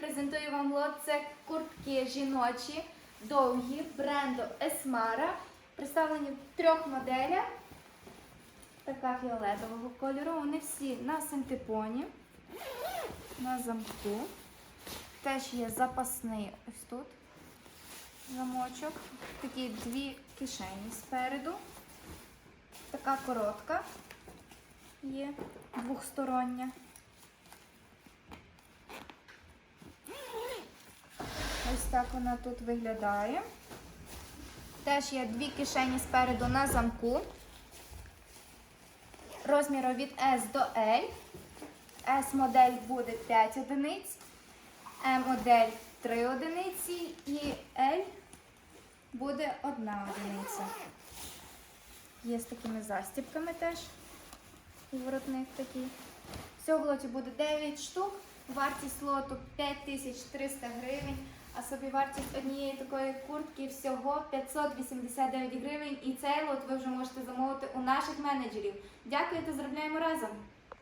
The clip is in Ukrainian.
презентую вам лот. Це куртки жіночі, довгі, бренду Esmara. Представлені в трьох моделях. Така фіолетового кольору. Вони всі на синтепоні, на замку. Теж є запасний ось тут замочок. Такі дві кишені спереду. Така коротка є двохстороння. Ось так вона тут виглядає. Теж є дві кишені спереду на замку. Розміру від S до L. S модель буде 5 одиниць, M модель 3 одиниці і L буде 1 одиниця. Є з такими застібками теж. Воротник такий. Всього в лоті буде 9 штук. Вартість лоту 5300 гривень. А собі вартість однієї такої куртки всього 589 гривень. І цей лот ви вже можете замовити у наших менеджерів. Дякую та заробляємо разом!